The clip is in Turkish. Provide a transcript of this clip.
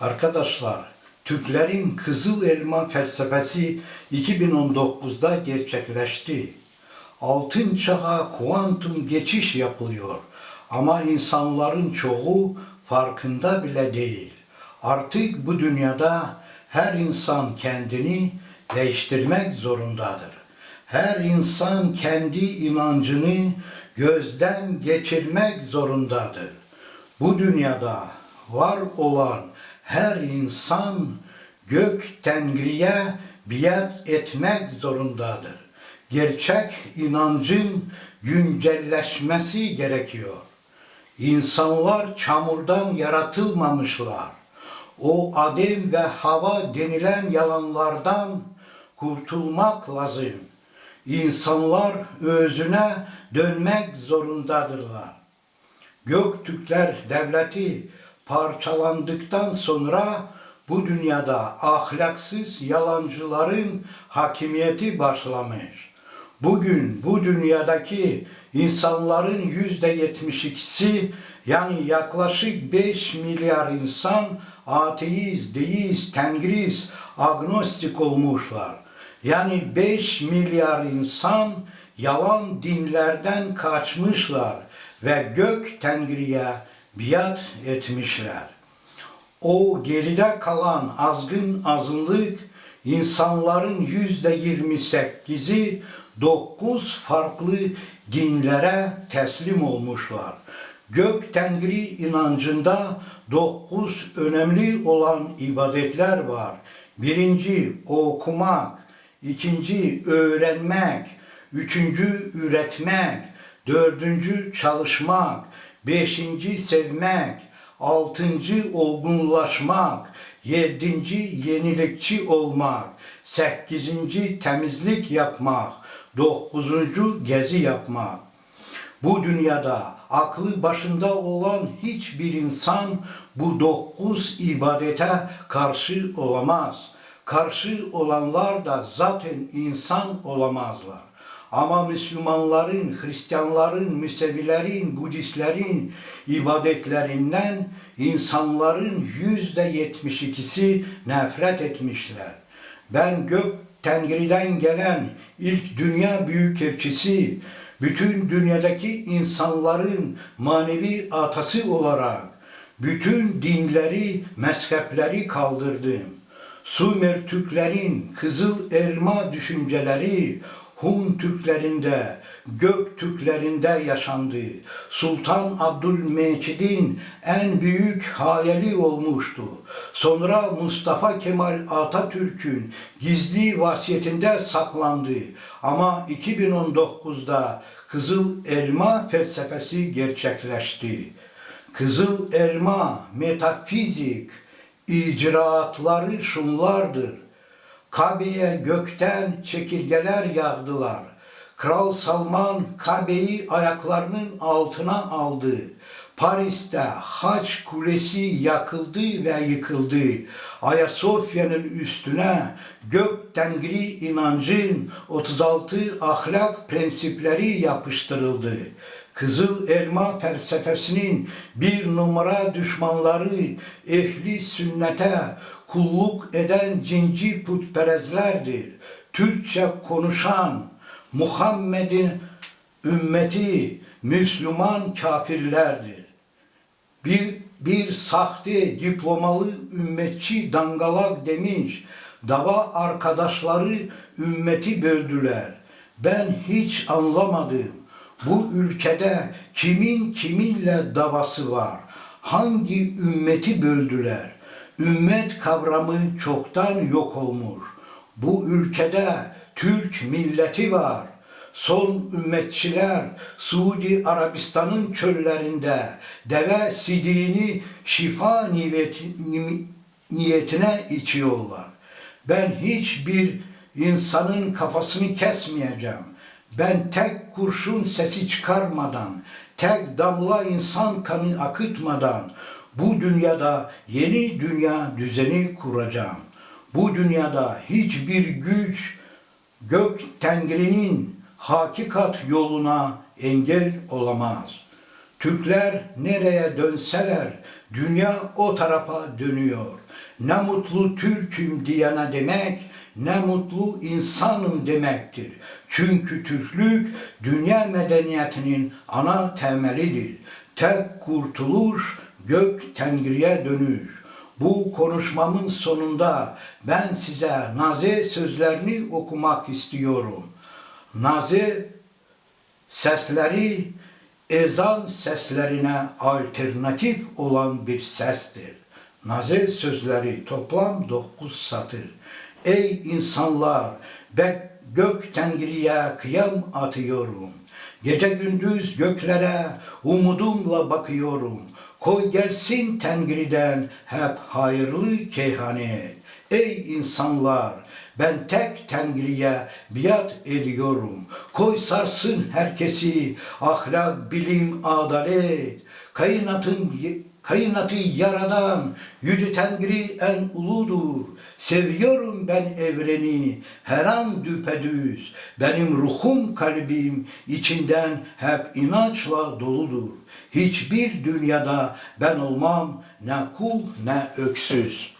Arkadaşlar, Türklerin Kızıl Elma felsefesi 2019'da gerçekleşti. Altın çağa kuantum geçiş yapılıyor. Ama insanların çoğu farkında bile değil. Artık bu dünyada her insan kendini değiştirmek zorundadır. Her insan kendi inancını gözden geçirmek zorundadır. Bu dünyada var olan her insan gök tengriye biat etmek zorundadır. Gerçek inancın güncelleşmesi gerekiyor. İnsanlar çamurdan yaratılmamışlar. O Adem ve Hava denilen yalanlardan kurtulmak lazım. İnsanlar özüne dönmek zorundadırlar. Göktürkler devleti parçalandıktan sonra bu dünyada ahlaksız yalancıların hakimiyeti başlamış. Bugün bu dünyadaki insanların yüzde yetmiş ikisi yani yaklaşık 5 milyar insan ateist, deist, tengriz, agnostik olmuşlar. Yani 5 milyar insan yalan dinlerden kaçmışlar ve gök tengriye biat etmişler. O geride kalan azgın azınlık insanların yüzde yirmi sekizi dokuz farklı dinlere teslim olmuşlar. Gök Tengri inancında dokuz önemli olan ibadetler var. Birinci okumak, ikinci öğrenmek, üçüncü üretmek, dördüncü çalışmak, beşinci sevmek, altıncı olgunlaşmak, yedinci yenilikçi olmak, sekizinci temizlik yapmak, dokuzuncu gezi yapmak. Bu dünyada aklı başında olan hiçbir insan bu dokuz ibadete karşı olamaz. Karşı olanlar da zaten insan olamazlar. Ama Müslümanların, Hristiyanların, Müsevilerin, Budistlerin ibadetlerinden insanların yüzde yetmiş ikisi nefret etmişler. Ben gök Tengri'den gelen ilk dünya büyükelçisi, bütün dünyadaki insanların manevi atası olarak bütün dinleri, mezhepleri kaldırdım. Sumer Türklerin kızıl elma düşünceleri Hun Türklerinde, Gök Türklerinde yaşandı. Sultan Abdülmecid'in en büyük hayali olmuştu. Sonra Mustafa Kemal Atatürk'ün gizli vasiyetinde saklandı. Ama 2019'da Kızıl Elma felsefesi gerçekleşti. Kızıl Elma metafizik icraatları şunlardır. Kabe'ye gökten çekirgeler yağdılar. Kral Salman Kabe'yi ayaklarının altına aldı. Paris'te Haç Kulesi yakıldı ve yıkıldı. Ayasofya'nın üstüne gök tengri inancın 36 ahlak prensipleri yapıştırıldı. Kızıl elma felsefesinin bir numara düşmanları ehli sünnete kulluk eden cinci putperestlerdir. Türkçe konuşan Muhammed'in ümmeti Müslüman kafirlerdir. Bir, bir sahte diplomalı ümmetçi dangalak demiş, dava arkadaşları ümmeti böldüler. Ben hiç anlamadım. Bu ülkede kimin kiminle davası var? Hangi ümmeti böldüler? Ümmet kavramı çoktan yok olmuş. Bu ülkede Türk milleti var. Son ümmetçiler Suudi Arabistan'ın çöllerinde deve sidiğini şifa niyeti, niyetine içiyorlar. Ben hiçbir insanın kafasını kesmeyeceğim. Ben tek kurşun sesi çıkarmadan, tek damla insan kanı akıtmadan bu dünyada yeni dünya düzeni kuracağım. Bu dünyada hiçbir güç gök tengrinin hakikat yoluna engel olamaz. Türkler nereye dönseler dünya o tarafa dönüyor. Ne mutlu Türk'üm diyene demek, ne mutlu insanım demektir. Çünkü Türklük dünya medeniyetinin ana temelidir. Tek kurtuluş gök tengriye dönüş. Bu konuşmamın sonunda ben size naze sözlerini okumak istiyorum. Naze sesleri ezan seslerine alternatif olan bir sestir. Naze sözleri toplam dokuz satır. Ey insanlar ben gök tengriye kıyam atıyorum. Gece gündüz göklere umudumla bakıyorum. Koy gelsin Tengri'den hep hayırlı kehanet. Ey insanlar ben tek Tengri'ye biat ediyorum. Koy sarsın herkesi ahlak, bilim, adalet. Kainatın Kainatı yaradan yüce Tengri en uludur. Seviyorum ben evreni her an düpedüz. Benim ruhum kalbim içinden hep inançla doludur. Hiçbir dünyada ben olmam ne kul ne öksüz.